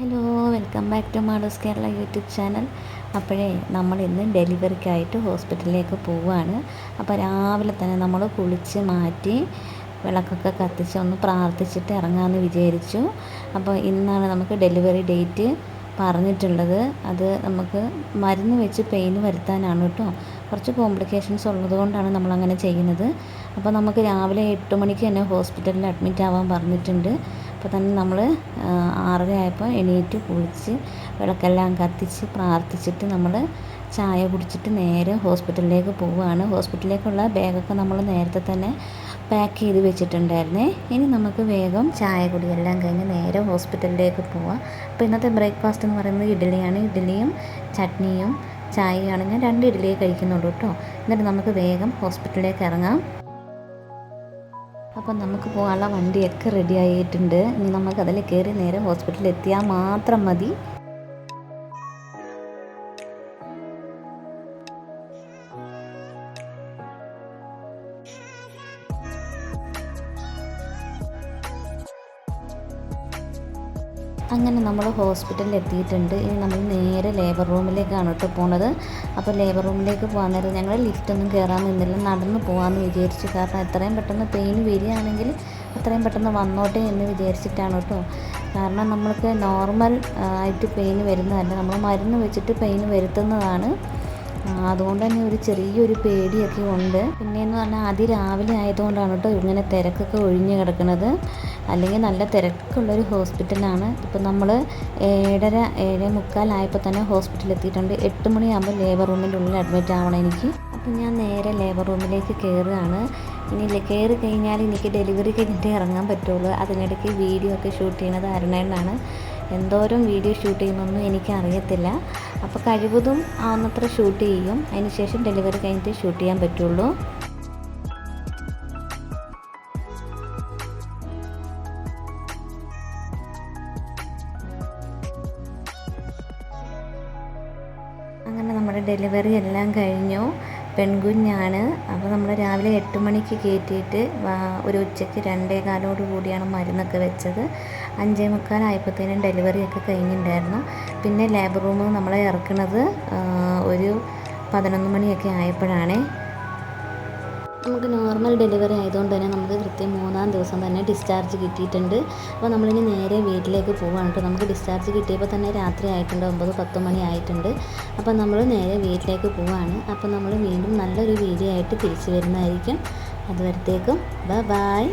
Hello welcome back to മാഡോസ് Kerala YouTube channel അപ്പോഴേ നമ്മൾ ഇന്ന് ഡെലിവറിക്കായിട്ട് ഹോസ്പിറ്റലിലേക്ക് പോവുകയാണ്. അപ്പോൾ രാവിലെ തന്നെ നമ്മൾ കുളിച്ച് മാറ്റി വിളക്കൊക്കെ കത്തിച്ച് ഒന്ന് പ്രാർത്ഥിച്ചിട്ട് ഇറങ്ങാമെന്ന് വിചാരിച്ചു. അപ്പോൾ ഇന്നാണ് നമുക്ക് ഡെലിവറി ഡേറ്റ് പറഞ്ഞിട്ടുള്ളത്. അത് നമുക്ക് മരുന്ന് വെച്ച് പെയിൻ വരുത്താനാണ് കേട്ടോ. കുറച്ച് കോംപ്ലിക്കേഷൻസ് ഉള്ളതുകൊണ്ടാണ് നമ്മൾ നമ്മളങ്ങനെ ചെയ്യുന്നത്. അപ്പോൾ നമുക്ക് രാവിലെ എട്ട് മണിക്ക് തന്നെ ഹോസ്പിറ്റലിൽ അഡ്മിറ്റ് ആവാൻ പറഞ്ഞിട്ടുണ്ട്. അപ്പോൾ തന്നെ നമ്മൾ ആറരയായപ്പോൾ എണീറ്റ് കുളിച്ച് വിളക്കെല്ലാം കത്തിച്ച് പ്രാർത്ഥിച്ചിട്ട് നമ്മൾ ചായ കുടിച്ചിട്ട് നേരെ ഹോസ്പിറ്റലിലേക്ക് പോവുകയാണ്. ഹോസ്പിറ്റലിലേക്കുള്ള ബാഗൊക്കെ നമ്മൾ നേരത്തെ തന്നെ പാക്ക് ചെയ്ത് വെച്ചിട്ടുണ്ടായിരുന്നേ. ഇനി നമുക്ക് വേഗം ചായ കുടിയെല്ലാം കഴിഞ്ഞ് നേരെ ഹോസ്പിറ്റലിലേക്ക് പോവാം. അപ്പോൾ ഇന്നത്തെ ബ്രേക്ക്ഫാസ്റ്റ് എന്ന് പറയുന്നത് ഇഡ്ഡലിയാണ്. ഇഡ്ഡലിയും ചട്നിയും ചായയാണ് ഞാൻ രണ്ട് ഇഡ്ഡലിയെ കഴിക്കുന്നുള്ളൂ കേട്ടോ. എന്നിട്ട് നമുക്ക് വേഗം ഹോസ്പിറ്റലിലേക്ക് ഇറങ്ങാം. അപ്പം നമുക്ക് പോകാനുള്ള വണ്ടിയൊക്കെ റെഡി ആയിട്ടുണ്ട്. ഇനി നമുക്ക് അതിൽ കയറി നേരെ ഹോസ്പിറ്റലിൽ എത്തിയാൽ മാത്രം മതി. അങ്ങനെ നമ്മൾ ഹോസ്പിറ്റലിൽ എത്തിയിട്ടുണ്ട് ഇനി നമ്മൾ നേരെ ലേബർ റൂമിലേക്കാണ് കേട്ടോ പോണത്. അപ്പോൾ ലേബർ റൂമിലേക്ക് പോകാൻ നേരം ഞങ്ങൾ ലിഫ്റ്റൊന്നും കയറാൻ നിന്നില്ല. നടന്ന് പോകാമെന്ന് വിചാരിച്ചു. കാരണം എത്രയും പെട്ടെന്ന് പെയിൻ വരികയാണെങ്കിൽ അത്രയും പെട്ടെന്ന് വന്നോട്ടെ എന്ന് വിചാരിച്ചിട്ടാണ് കേട്ടോ കാരണം നമ്മൾക്ക് നോർമൽ ആയിട്ട് പെയിൻ വരുന്നതല്ല. നമ്മൾ മരുന്ന് വെച്ചിട്ട് പെയിൻ വരുത്തുന്നതാണ്. അതുകൊണ്ട് തന്നെ ഒരു ചെറിയൊരു പേടിയൊക്കെ ഉണ്ട്. പിന്നെയെന്ന് പറഞ്ഞാൽ അതിരാവിലെ ആയതുകൊണ്ടാണ് കേട്ടോ ഇങ്ങനെ തിരക്കൊക്കെ ഒഴിഞ്ഞു കിടക്കുന്നത്. അല്ലെങ്കിൽ നല്ല തിരക്കുള്ളൊരു ഹോസ്പിറ്റലാണ്. ഇപ്പം നമ്മൾ ഏഴര ഏഴ് മുക്കാലായപ്പോൾ തന്നെ ഹോസ്പിറ്റലിൽ എത്തിയിട്ടുണ്ട്. എട്ട് മണിയാകുമ്പോൾ ലേബർ റൂമിന്റെ ഉള്ളിൽ അഡ്മിറ്റ് ആവണം എനിക്ക്. അപ്പം ഞാൻ നേരെ ലേബർ റൂമിലേക്ക് കയറുകയാണ്. ഇനി കയറി കഴിഞ്ഞാൽ എനിക്ക് ഡെലിവറി കഴിഞ്ഞിട്ട് ഇറങ്ങാൻ പറ്റുള്ളൂ. അതിനിടയ്ക്ക് വീഡിയോ ഒക്കെ ഷൂട്ട് ചെയ്യുന്നത് അരുണേണ്ണാണ് എന്തോരം വീഡിയോ ഷൂട്ട് ചെയ്യുന്നൊന്നും എനിക്കറിയത്തില്ല. അപ്പോൾ കഴിവതും ആവുന്നത്ര ഷൂട്ട് ചെയ്യും. അതിനുശേഷം ഡെലിവറി കഴിഞ്ഞിട്ട് ഷൂട്ട് ചെയ്യാൻ പറ്റുള്ളൂ. അങ്ങനെ നമ്മുടെ ഡെലിവറി എല്ലാം കഴിഞ്ഞു. പെൺകുഞ്ഞാണ്. അപ്പോൾ നമ്മൾ രാവിലെ എട്ട് മണിക്ക് കയറ്റിയിട്ട് ഒരു ഉച്ചയ്ക്ക് രണ്ടേ കാലോട് കൂടിയാണ് മരുന്നൊക്കെ വെച്ചത്. അഞ്ചേ മുക്കാലായപ്പോഴത്തേനും ഡെലിവറിയൊക്കെ കഴിഞ്ഞിട്ടുണ്ടായിരുന്നു പിന്നെ ലേബർ റൂമിൽ നമ്മളെ ഇറക്കുന്നത് ഒരു പതിനൊന്ന് മണിയൊക്കെ ആയപ്പോഴാണ്. നമുക്ക് നോർമൽ ഡെലിവറി ആയതുകൊണ്ട് തന്നെ നമുക്ക് കൃത്യം മൂന്നാം ദിവസം തന്നെ ഡിസ്ചാർജ് കിട്ടിയിട്ടുണ്ട്. അപ്പോൾ നമ്മളിനി നേരെ വീട്ടിലേക്ക് പോകുകയാണ് കേട്ടോ. നമുക്ക് ഡിസ്ചാർജ് കിട്ടിയപ്പോൾ തന്നെ രാത്രി ആയിട്ടുണ്ട് ഒമ്പത് പത്ത് മണി ആയിട്ടുണ്ട്. അപ്പോൾ നമ്മൾ നേരെ വീട്ടിലേക്ക് പോവുകയാണ് അപ്പോൾ നമ്മൾ വീണ്ടും നല്ലൊരു വീഡിയോ ആയിട്ട് തിരിച്ചു വരുന്നതായിരിക്കും. അതുവരത്തേക്കും ബൈ ബൈ